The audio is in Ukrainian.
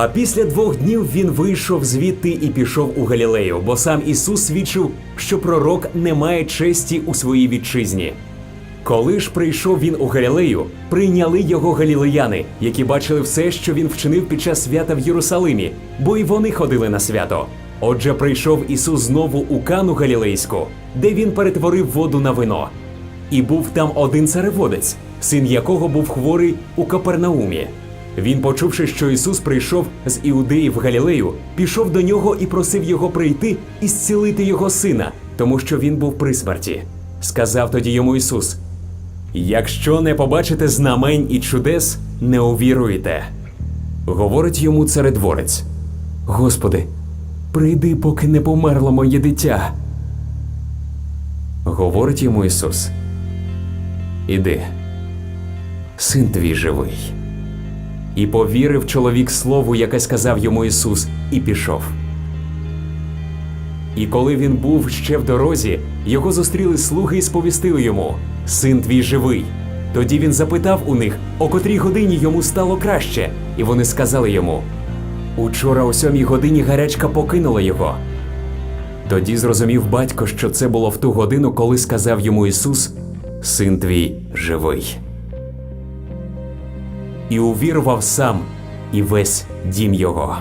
А після двох днів він вийшов звідти і пішов у Галілею, бо сам Ісус свідчив, що пророк не має честі у своїй вітчизні. Коли ж прийшов він у Галілею, прийняли його галілеяни, які бачили все, що він вчинив під час свята в Єрусалимі, бо й вони ходили на свято. Отже, прийшов Ісус знову у Кану Галілейську, де він перетворив воду на вино. І був там один цареводець, син якого був хворий у Капернаумі. Він, почувши, що Ісус прийшов з Іудеї в Галілею, пішов до нього і просив його прийти і зцілити його сина, тому що він був при смерті. Сказав тоді йому Ісус: Якщо не побачите знамень і чудес, не увіруєте. Говорить йому царедворець: Господи, прийди, поки не померло моє дитя. Говорить йому Ісус: Іди, син твій живий. І повірив чоловік слову, яке сказав йому Ісус, і пішов. І коли він був ще в дорозі, його зустріли слуги і сповістили йому: Син твій живий. Тоді він запитав у них, о котрій годині йому стало краще, і вони сказали йому: Учора о сьомій годині гарячка покинула його. Тоді зрозумів батько, що це було в ту годину, коли сказав йому Ісус: Син твій живий. І увірував сам і весь дім його.